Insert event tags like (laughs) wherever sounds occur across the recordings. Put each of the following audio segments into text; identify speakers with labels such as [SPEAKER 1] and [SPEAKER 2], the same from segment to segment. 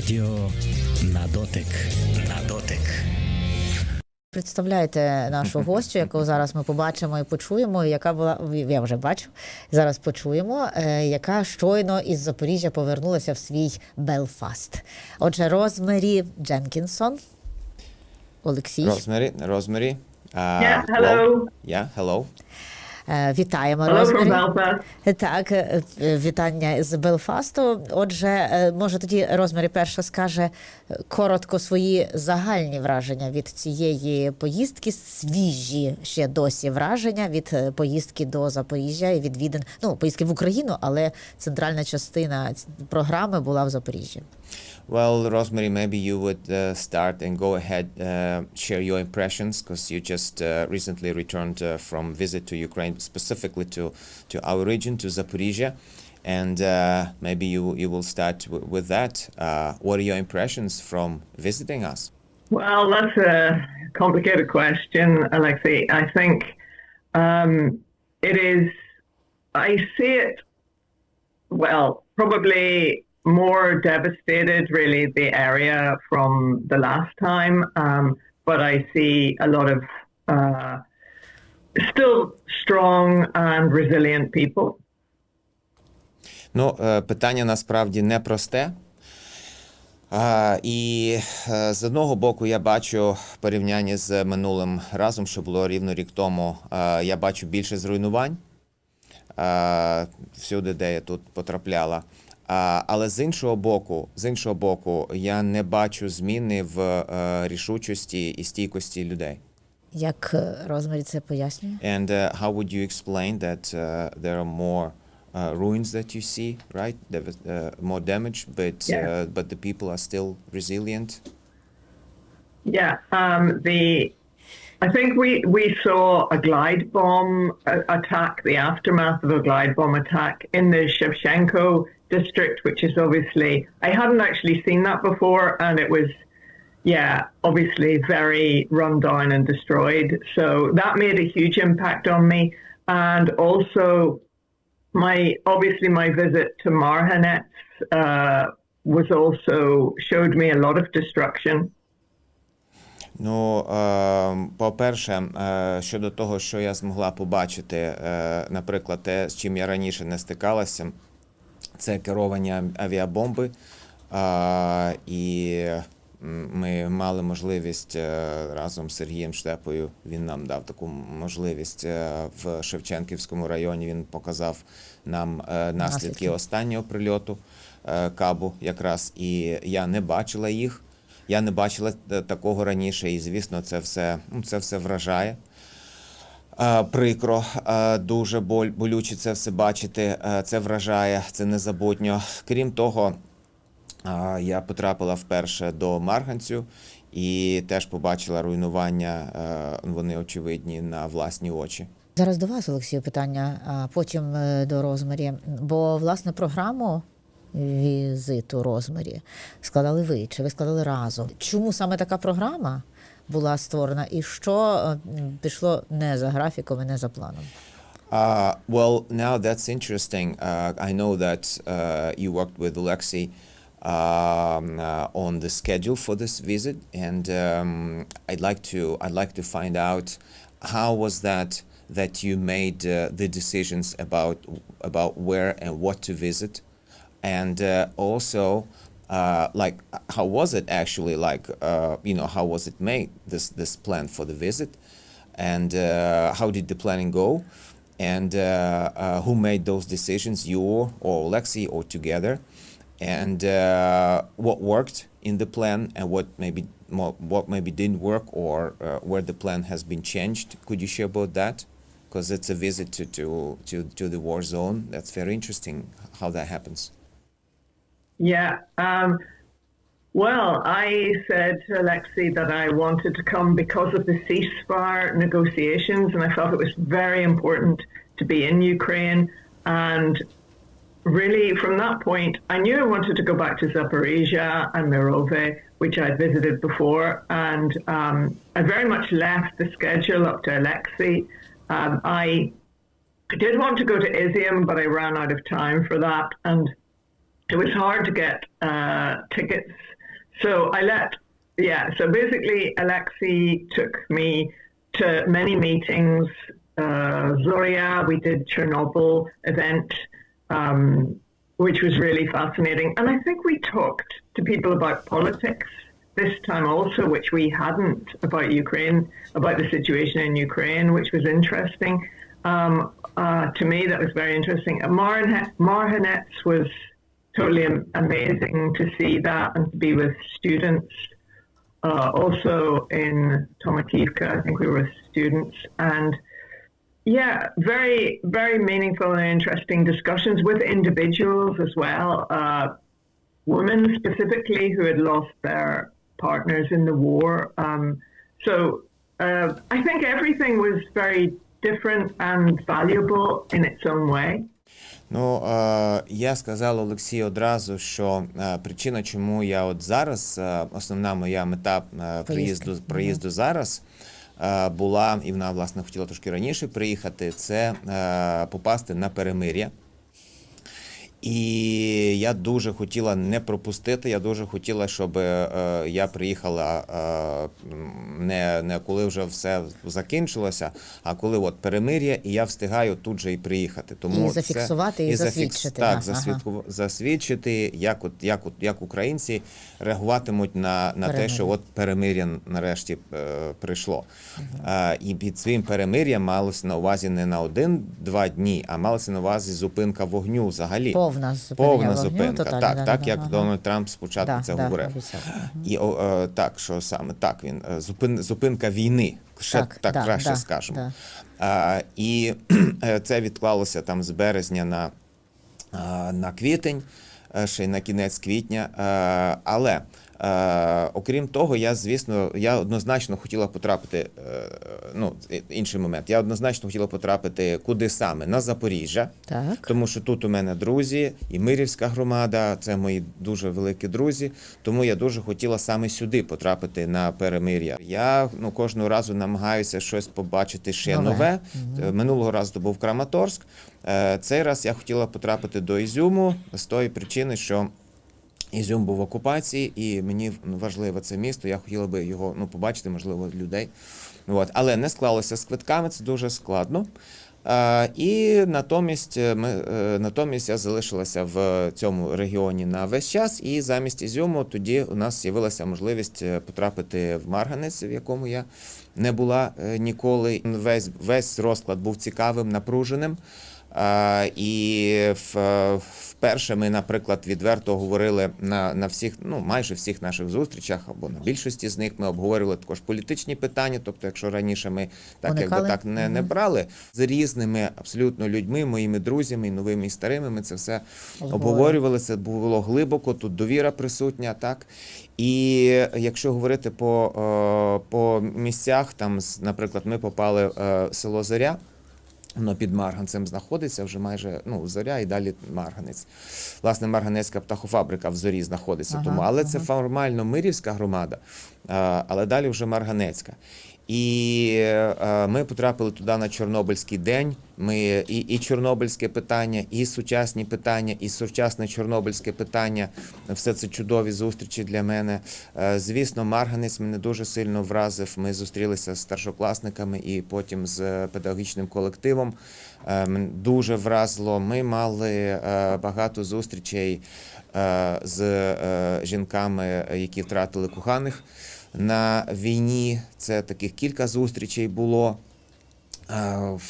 [SPEAKER 1] Радіо на дотик. На дотик.
[SPEAKER 2] Представляєте нашу гостю, яку зараз ми побачимо і почуємо, яка була я вже бачу. Зараз почуємо, е, яка щойно із Запоріжжя повернулася в свій Белфаст. Отже, Розмері Дженкінсон. Олексій,
[SPEAKER 3] Rosemary, Rosemary. Uh,
[SPEAKER 4] Yeah, hello.
[SPEAKER 3] Yeah, hello.
[SPEAKER 2] Е, вітаємо.
[SPEAKER 4] Belfast.
[SPEAKER 2] Так, е, е, вітання з Белфасту. Отже, може тоді Розмері перша скаже коротко свої загальні враження від цієї поїздки, свіжі ще досі враження від поїздки до Запоріжжя і відвідин, ну, поїздки в Україну, але центральна частина програми була в Запоріжжі.
[SPEAKER 3] Well, Rosemary, maybe you would uh, start and go ahead, uh, share your impressions, because you just uh, recently returned uh, from visit to Ukraine, specifically to, to our region, to Zaporizhia. And uh, maybe you, you will start w- with that. Uh, what are your impressions from visiting us?
[SPEAKER 4] Well, that's a complicated question, Alexei. I think um, it is, I see it, well, probably more devastated, really, the area from the last time. Um, but I see a lot of uh, still strong and resilient people.
[SPEAKER 3] Ну, е, питання насправді непросте. А, і е, з одного боку, я бачу в порівнянні з минулим разом, що було рівно рік тому, я бачу більше зруйнувань всюди, де я тут потрапляла. Але з іншого боку, з іншого боку, я не бачу зміни в е, рішучості і стійкості людей.
[SPEAKER 2] Як е, Розмері це пояснює?
[SPEAKER 3] And uh, how would you explain that uh, there are more uh, ruins that you see, right? There was uh, more damage, but
[SPEAKER 4] Yeah.
[SPEAKER 3] uh, but the people are still resilient.
[SPEAKER 4] Yeah, um, the I think we we saw a glide bomb uh, attack, the aftermath of a glide bomb attack in the Shevchenko district, which is obviously I hadn't actually seen that before, and it was yeah, obviously very run down and destroyed. So that made a huge impact on me, and also my obviously my visit to Marhanets uh, was also showed me a lot of destruction.
[SPEAKER 3] Ну, е, по-перше, е, щодо того, що я змогла побачити, е, наприклад, те, з чим я раніше не стикалася, це керовані авіабомби. Е, і ми мали можливість е, разом з Сергієм Штепою. Він нам дав таку можливість е, в Шевченківському районі. Він показав нам е, наслідки останнього прильоту кабу, якраз і я не бачила їх. Я не бачила такого раніше, і звісно, це все, ну, це все вражає. Прикро, дуже болюче це все бачити. Це вражає, це незабутньо. Крім того, я потрапила вперше до Марганцю і теж побачила руйнування. е, Вони очевидні на власні очі.
[SPEAKER 2] Зараз до вас, Олексію, питання, а потім е, до Розмарі. Бо власне програму візиту Розмарі складали ви, чи ви складали разом? Чому саме така програма була створена, і що е, пішло не за графіком і не за планом?
[SPEAKER 3] Uh, well, now that's interesting. Uh, I know that uh, you worked with Alexei on the schedule for this visit, and um, I'd like to I'd like to find out how was that that you made uh, the decisions about about where and what to visit, and uh, also uh, like how was it actually like uh, you know how was it made this this plan for the visit, and uh, how did the planning go? and uh, uh, who made those decisions, you or Alexei or together, and uh, what worked in the plan and what maybe what maybe didn't work or uh, where the plan has been changed. Could you share about that? Because it's a visit to, to, to, to the war zone. That's very interesting how that happens.
[SPEAKER 4] Yeah. Um, well, I said to Alexei that I wanted to come because of the ceasefire negotiations, and I felt it was very important to be in Ukraine. And really, from that point, I knew I wanted to go back to Zaporizhia and Mirove, which I'd visited before. And um, I very much left the schedule up to Alexei. Um, I did want to go to Izium, but I ran out of time for that. And it was hard to get uh, tickets. So I let, yeah, so basically Alexei took me to many meetings. Uh, Zoria, we did Chernobyl event, um, which was really fascinating. And I think we talked to people about politics this time also, which we hadn't about Ukraine, about the situation in Ukraine, which was interesting. Um, uh, to me, that was very interesting. Marhan- Marhanets was totally am- amazing to see that and to be with students. Uh, also in Tomativka, I think we were with students. And yeah, very, very meaningful and interesting discussions with individuals as well. Uh, women specifically who had lost their partners in the war. Um, so uh, I think everything was very different and valuable in its own way.
[SPEAKER 3] Ну, е, я сказав Олексію одразу, що е, причина, чому я от зараз, е, основна моя мета е, приїзду, приїзду зараз е, була, і вона, власне, хотіла трошки раніше приїхати, це е, попасти на перемир'я. І я дуже хотіла не пропустити. Я дуже хотіла, щоб е, я приїхала е, не, не коли вже все закінчилося, а коли от перемир'я, і я встигаю тут же і приїхати. Тому
[SPEAKER 2] І зафіксувати, і
[SPEAKER 3] зафікс-
[SPEAKER 2] засвідчити,
[SPEAKER 3] Так,
[SPEAKER 2] ага.
[SPEAKER 3] засвідку, засвідчити, як от як от як українці реагуватимуть на, на те, що от перемир'я нарешті е, прийшло. Е, і під своїм перемир'ям малося на увазі не на один-два дні, а малося на увазі зупинка вогню взагалі.
[SPEAKER 2] Повна зупинення
[SPEAKER 3] Повна
[SPEAKER 2] вогню,
[SPEAKER 3] зупинка.
[SPEAKER 2] тотальна,
[SPEAKER 3] так,
[SPEAKER 2] да,
[SPEAKER 3] так
[SPEAKER 2] да,
[SPEAKER 3] як
[SPEAKER 2] ага.
[SPEAKER 3] Дональд Трамп спочатку
[SPEAKER 2] Да,
[SPEAKER 3] це
[SPEAKER 2] да,
[SPEAKER 3] говорив.
[SPEAKER 2] обіцяв.
[SPEAKER 3] І о, о, так, що саме так він е, зупин, зупинка війни. Ще
[SPEAKER 2] Так,
[SPEAKER 3] так,
[SPEAKER 2] да,
[SPEAKER 3] краще
[SPEAKER 2] да,
[SPEAKER 3] скажемо.
[SPEAKER 2] да.
[SPEAKER 3] А, і (clears throat) е, це відклалося там з березня на, на квітень, е, ще й на кінець квітня. Е, Але е, окрім того, я, звісно, я однозначно хотіла потрапити. е, Ну, інший момент. Я однозначно хотіла потрапити куди саме? На Запоріжжя.
[SPEAKER 2] Так.
[SPEAKER 3] Тому що тут у мене друзі, і Мирівська громада, це мої дуже великі друзі. Тому я дуже хотіла саме сюди потрапити на перемир'я. Я ну кожного разу намагаюся щось побачити ще
[SPEAKER 2] Нове.
[SPEAKER 3] нове. Е, Минулого разу це був Краматорськ. Е, Цей раз я хотіла потрапити до Ізюму з тої причини, що. Ізюм був в окупації, і мені важливо це місто. Я хотіла би його ну, побачити, можливо, людей. От. Але не склалося з квитками, це дуже складно. Е, і натомість, е, ми, е, натомість я залишилася в цьому регіоні на весь час, і замість Ізюму тоді у нас з'явилася можливість е, потрапити в Марганець, в якому я не була е, ніколи. Весь, весь розклад був цікавим, напруженим. І вперше ми, наприклад, відверто говорили на, на всіх, ну майже всіх наших зустрічах, або на більшості з них ми обговорювали також політичні питання. Тобто, якщо раніше ми так якби так не, не брали з різними абсолютно людьми, моїми друзями, і новими і старими, ми це все
[SPEAKER 2] Обговорювали.
[SPEAKER 3] Це було глибоко, тут довіра присутня, так. І якщо говорити по, е, по місцях, там, наприклад, ми попали е, в село Зоря. Воно під Марганцем знаходиться вже майже ну, зоря і далі Марганець. Власне, Марганецька птахофабрика в зорі знаходиться.
[SPEAKER 2] Ага,
[SPEAKER 3] тому, але це формально Мирівська громада, але далі вже Марганецька. І е, ми потрапили туди на Чорнобильський день. Ми і, і чорнобильське питання, і сучасні питання, і сучасне чорнобильське питання. Все це чудові зустрічі для мене. Е, Звісно, Марганець мене дуже сильно вразив. Ми зустрілися з старшокласниками і потім з педагогічним колективом. Е, Дуже вразило. Ми мали багато зустрічей з жінками, які втратили коханих на війні. Це таких кілька зустрічей було.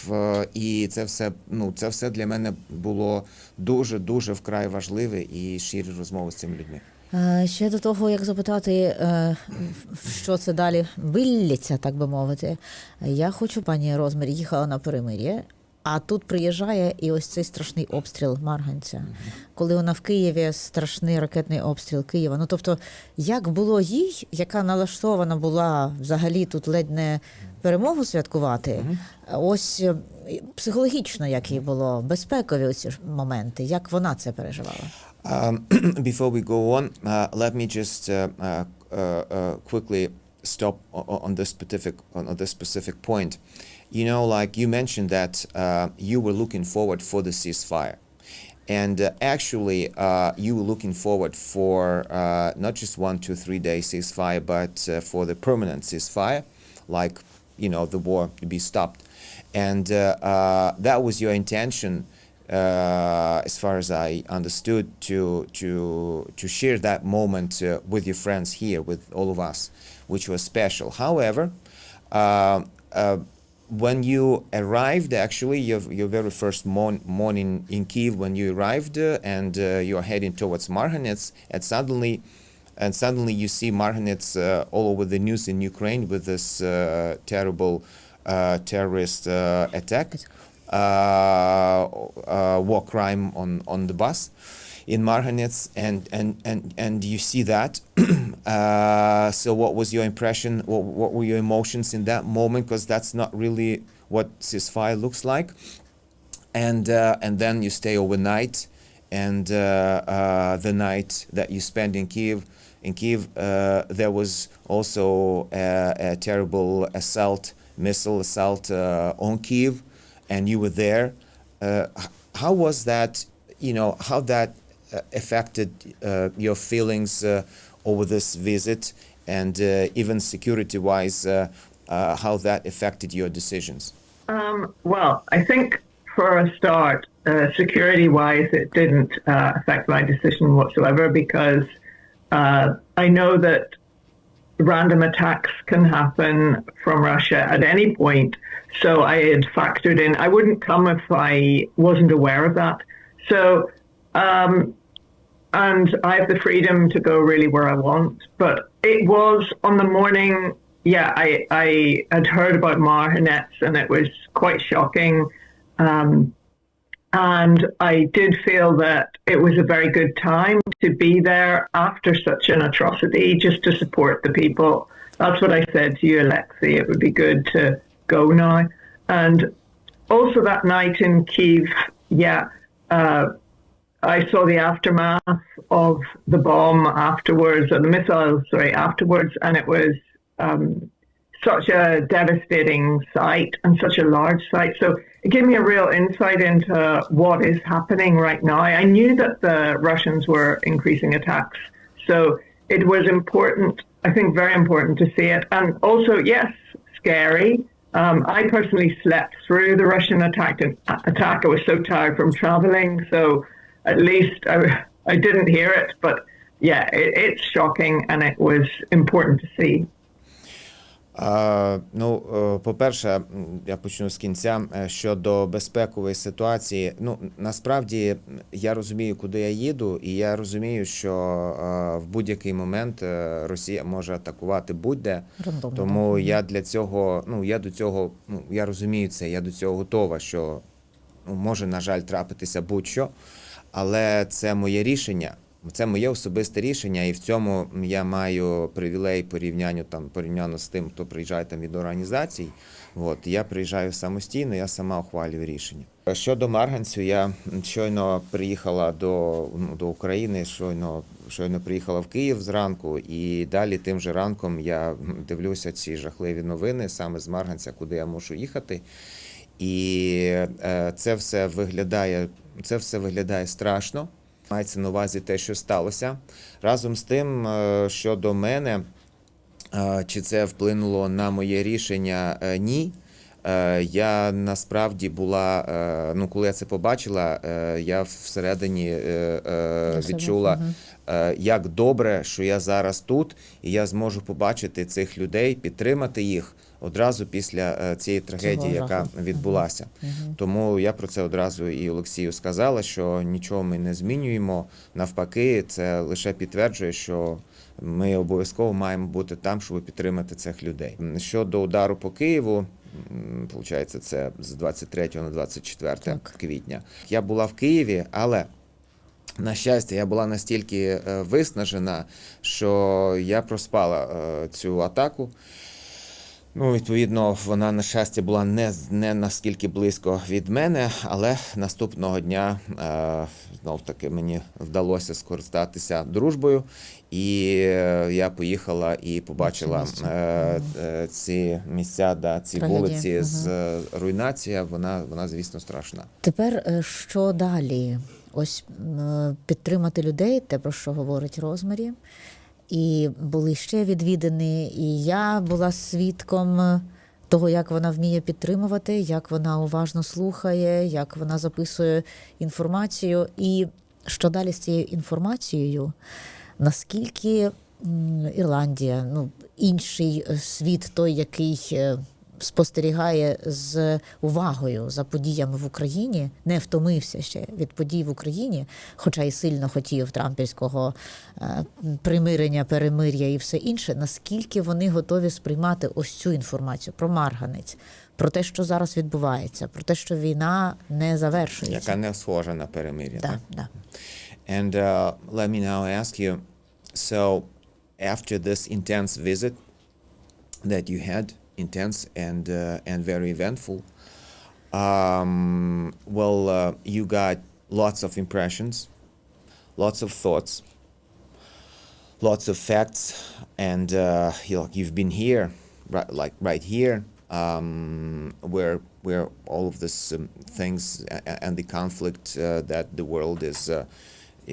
[SPEAKER 3] В, і це все, ну, це все для мене було дуже дуже вкрай важливе і щирі розмови з цими людьми.
[SPEAKER 2] Ще до того, як запитати, е, що це далі виллється, так би мовити. Я хочу, пані Розмір, їхала на перемир'я, а тут приїжджає і ось цей страшний обстріл Марганця. Коли вона в Києві страшний ракетний обстріл Києва. Ну тобто, як було їй, яка налаштована була взагалі тут ледь не перемогу святкувати, ось е, психологічно, як їй було, безпекові оці ж моменти, як вона це переживала?
[SPEAKER 3] Um, (clears throat) before we go on, uh, let me just uh, uh, uh, uh, quickly stop on this specific on on this specific point. You know, like you mentioned that uh, you were looking forward for the ceasefire, And uh, actually, uh, you were looking forward for uh, not just one, two, three day ceasefire, but uh, for the permanent ceasefire, like you know the war to be stopped, and uh, that was your intention, as far as I understood, to to to share that moment with your friends here, with all of us, which was special. However. When you arrived, actually, your, your very first mon- morning in Kiev, when you arrived uh, and uh, you are heading towards Marhanets, and suddenly, and suddenly you see Marhanets uh, all over the news in Ukraine with this uh, terrible uh, terrorist uh, attack, war crime on, on the bus in Marhanets, and, and, and, and you see that. (clears throat) uh, so, what was your impression? What, what were your emotions in that moment? Because that's not really what ceasefire looks like. And uh, and then you stay overnight, and uh, uh, the night that you spend in Kiev, in Kiev, uh, there was also a, a terrible assault, missile assault uh, on Kiev, and you were there. Uh, how was that? You know how that uh, affected uh, your feelings uh, over this visit, and even security-wise, how that affected your decisions.
[SPEAKER 4] Um, well, I think for a start, uh, security wise, it didn't uh, affect my decision whatsoever because uh, I know that random attacks can happen from Russia at any point. So I had factored in, I wouldn't come if I wasn't aware of that. So, um, and I have the freedom to go really where I want. But it was on the morning, yeah, I, I had heard about Marhanets and it was quite shocking. Um, and I did feel that it was a very good time to be there after such an atrocity, just to support the people. That's what I said to you, Alexei. It would be good to go now. And also that night in Kiev, yeah, uh, I saw the aftermath of the bomb afterwards, or the missiles, sorry, afterwards, and it was um, such a devastating site and such a large site. So it gave me a real insight into what is happening right now. I knew that the Russians were increasing attacks, so it was important, I think, very important to see it. And also, yes, scary. Um, I personally slept through the Russian attack. Attack. I was so tired from traveling, so at least I, (laughs) I didn't hear it. But yeah, it, it's shocking, and it was important to see.
[SPEAKER 3] Ну, е, по-перше, я почну з кінця е, щодо безпекової ситуації. Ну, насправді я розумію, куди я їду, і я розумію, що е, в будь-який момент Росія може атакувати будь-де. Тому я для цього, ну я до цього, ну я розумію це, я до цього готова, що ну, може, на жаль, трапитися будь-що, але це моє рішення. Це моє особисте рішення, і в цьому я маю привілей порівнянню там порівняно з тим, хто приїжджає там від організацій. От я приїжджаю самостійно, я сама ухвалюю рішення. Щодо Марганцю, я щойно приїхала до, ну, до України, щойно, щойно приїхала в Київ зранку, і далі тим же ранком я дивлюся ці жахливі новини саме з Марганця, куди я мушу їхати. І е, це все виглядає, це все виглядає страшно. Мається на увазі те, що сталося. Разом з тим, що щодо мене, е, чи це вплинуло на моє рішення? Е, Ні. Е, Я насправді була, е, ну коли я це побачила, е, я всередині е, е, відчула, е, як добре, що я зараз тут, і я зможу побачити цих людей, підтримати їх одразу після е, цієї трагедії,
[SPEAKER 2] Цього
[SPEAKER 3] яка
[SPEAKER 2] жаху.
[SPEAKER 3] відбулася. Тому я про це одразу і Олексію сказала, що нічого ми не змінюємо. Навпаки, це лише підтверджує, що ми обов'язково маємо бути там, щоб підтримати цих людей. Щодо удару по Києву. Получається, це з 23 на 24
[SPEAKER 2] Так.
[SPEAKER 3] квітня. Я була в Києві, але на щастя, я була настільки е, виснажена, що я проспала е, цю атаку. Ну, відповідно, вона, на щастя, була не, з- не наскільки близько від мене, але наступного дня е, знов таки мені вдалося скористатися дружбою, і е, я поїхала і побачила е, е, ці місця, да, ці
[SPEAKER 2] Трагедія,
[SPEAKER 3] вулиці з
[SPEAKER 2] мгм.
[SPEAKER 3] е, руйнація. Вона, вона, звісно, страшна.
[SPEAKER 2] Тепер що далі? Ось підтримати людей, те про що говорить Розмарі. І були ще відвідини, і я була свідком того, як вона вміє підтримувати, як вона уважно слухає, як вона записує інформацію. І що далі з цією інформацією, наскільки Ірландія, ну інший світ, той, який е, спостерігає з увагою за подіями в Україні, не втомився ще від подій в Україні, хоча і сильно хотів трампівського е, примирення, перемир'я і все інше. Наскільки вони готові сприймати ось цю інформацію про марганець, про те, що зараз відбувається, про те, що війна не завершується.
[SPEAKER 3] Яка не схожа на перемир'я.
[SPEAKER 2] Да,
[SPEAKER 3] так?
[SPEAKER 2] да.
[SPEAKER 3] And uh, let me now ask you so, after this intense visit that you had, intense and, uh, and very eventful, um, well, uh, you got lots of impressions, lots of thoughts, lots of facts, and uh, you know, you've been here, right, like right here, um, where where all of this um, things and the conflict uh, that the world is uh,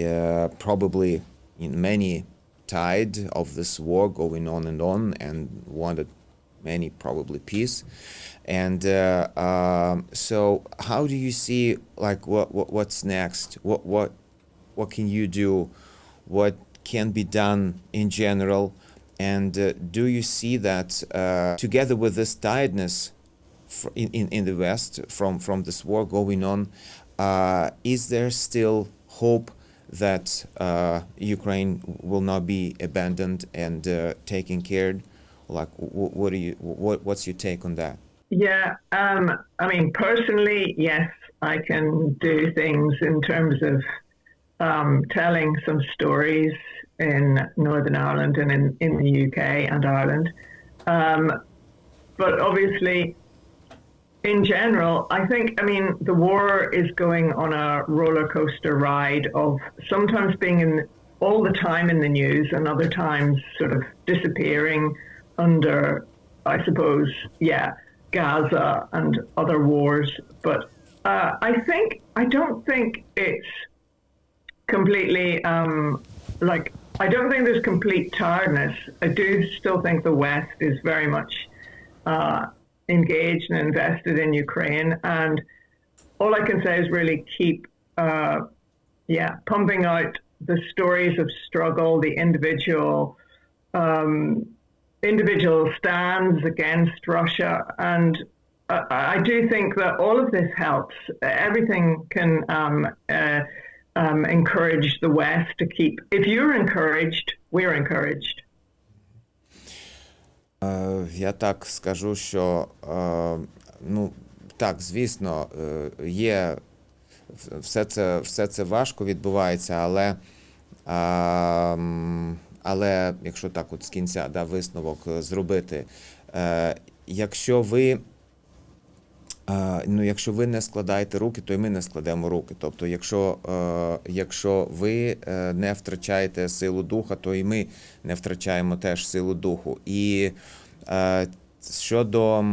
[SPEAKER 3] uh, probably in many tide of this war going on and on, and wanted many probably peace. And uh, um, so, how do you see like what, what what's next? What what what can you do? What can be done in general? And uh, do you see that uh, together with this tiredness in, in, in the West from, from this war going on, uh, is there still hope that uh, Ukraine will not be abandoned and taken care? of? Like, wh- what do you, what, what's your take on that?
[SPEAKER 4] Yeah, um, I mean, personally, yes, I can do things in terms of um, telling some stories in Northern Ireland and in, in the UK and Ireland. Um, but obviously, in general, I think, I mean, the war is going on a roller coaster ride of sometimes being in all the time in the news and other times sort of disappearing under, I suppose, yeah, Gaza and other wars. But uh, I think, I don't think it's completely um, like I don't think there's complete tiredness. I do still think the West is very much uh, engaged and invested in Ukraine, and all I can say is really keep, uh, yeah, pumping out the stories of struggle, the individual. Um, individual stands against Russia, and uh, I do think that all of this helps. Everything can um, uh, um, encourage the West to keep. If you're encouraged, we're encouraged.
[SPEAKER 3] Е, Я так скажу, що е, ну так, звісно, е, є все це, все це важко відбувається, але, але якщо так от з кінця да, висновок е, зробити, е, якщо ви Е, Ну, якщо ви не складаєте руки, то і ми не складемо руки. Тобто, якщо, е, якщо ви не втрачаєте силу духа, то і ми не втрачаємо теж силу духу. І щодо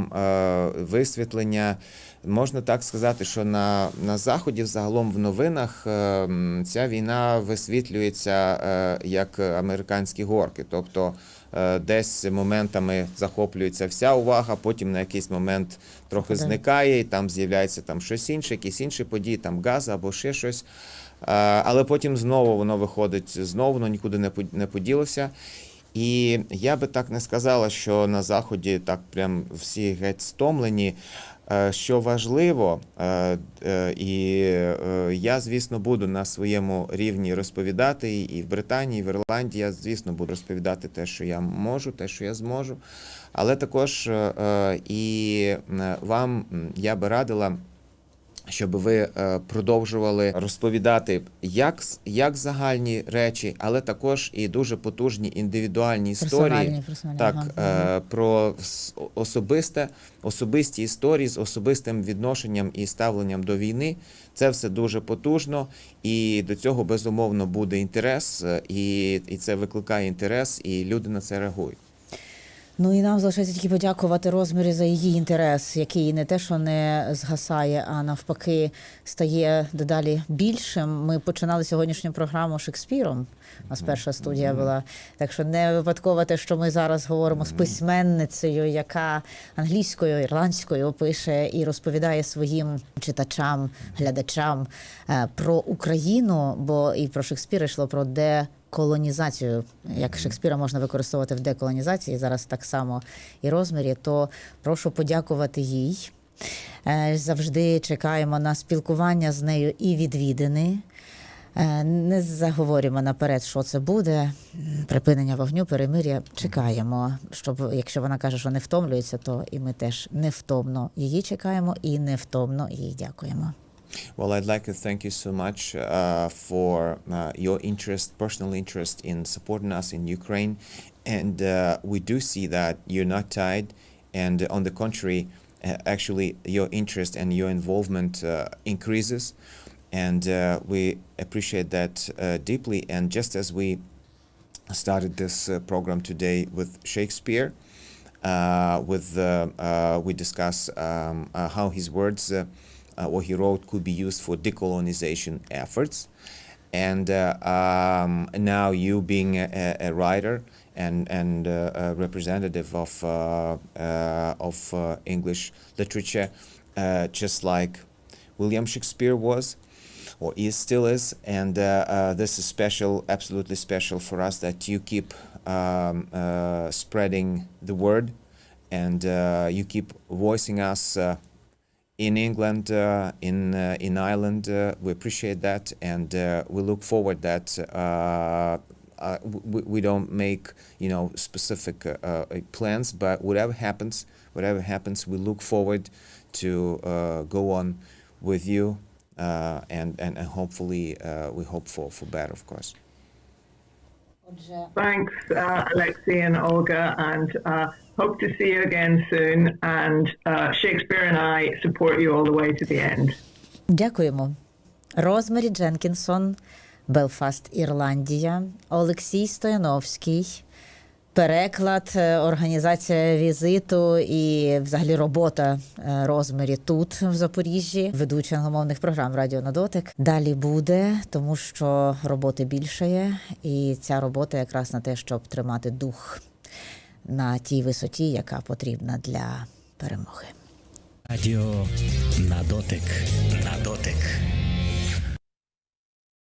[SPEAKER 3] висвітлення, можна так сказати, що на, на заході, взагалом в новинах, е, ця війна висвітлюється е, як американські горки. Тобто е, десь моментами захоплюється вся увага, потім на якийсь момент трохи зникає, і там з'являється там щось інше, якісь інші події, там газ або ще щось. Е, Але потім знову воно виходить, знову воно нікуди не не поділося. І я би так не сказала, що на заході так прям всі геть стомлені. Е, Що важливо, е, е, і я, звісно, буду на своєму рівні розповідати і в Британії, і в Ірландії. Я, звісно, буду розповідати те, що я можу, те, що я зможу. Але також і вам я би радила щоб ви е, продовжували розповідати як, як загальні речі, але також і дуже потужні індивідуальні історії.
[SPEAKER 2] Персональні, персональні,
[SPEAKER 3] Так,
[SPEAKER 2] ага.
[SPEAKER 3] е, про особисте, особисті історії з особистим відношенням і ставленням до війни. Це все дуже потужно, і до цього безумовно буде інтерес, е, і, і це викликає інтерес, і люди на це реагують.
[SPEAKER 2] Ну і нам залишається тільки подякувати розмірі за її інтерес, який не те, що не згасає, а навпаки стає дедалі більшим. Ми починали сьогоднішню програму Шекспіром. У нас перша студія була. Так що не випадково те, що ми зараз говоримо з письменницею, яка англійською, ірландською пише і розповідає своїм читачам, глядачам е, про Україну, бо і про Шекспіра йшло про де колонізацію, як Шекспіра можна використовувати в деколонізації, зараз так само і розмірі, то прошу подякувати їй. Е, Завжди чекаємо на спілкування з нею і відвідини. Е, Не заговорюємо наперед, що це буде. Припинення вогню, перемир'я. Чекаємо, щоб якщо вона каже, що не втомлюється, то і ми теж невтомно її чекаємо і невтомно їй дякуємо.
[SPEAKER 3] Well, I'd like to thank you so much uh, for uh, your interest, personal interest in supporting us in Ukraine. And uh, we do see that you're not tied. And on the contrary, uh, actually, your interest and your involvement uh, increases. And uh, we appreciate that deeply. And just as we started this program today with Shakespeare, with we discuss um, how his words, what he wrote, could be used for decolonization efforts. And uh, um, now you being a, a- writer and and uh, a representative of uh, uh, of uh, English literature, uh, just like William Shakespeare was, or is still is, and uh, uh, this is special, absolutely special for us that you keep um, uh, spreading the word, and uh, you keep voicing us uh, in England, uh, in uh, in Ireland. Uh, we appreciate that, and uh, we look forward that. Uh, uh, we, we don't make you know specific plans, but whatever happens, whatever happens, we look forward to go on with you, and, and and hopefully we hope for for better, of course.
[SPEAKER 4] Thanks, uh, Alexei and Olga, and uh, hope to see you again soon. And uh, Shakespeare and I support you all the way to the end.
[SPEAKER 2] Дякуємо. Розмарі Дженкінсон, Белфаст, Ірландія, Олексій Стояновський. Переклад, е, організація візиту і взагалі робота е, розмірі тут в Запоріжжі, ведучий англомовних програм Радіо на дотик. Далі буде, тому що роботи більше є, і ця робота якраз на те, щоб тримати дух на тій висоті, яка потрібна для перемоги.
[SPEAKER 1] Радіо на дотик. На дотик.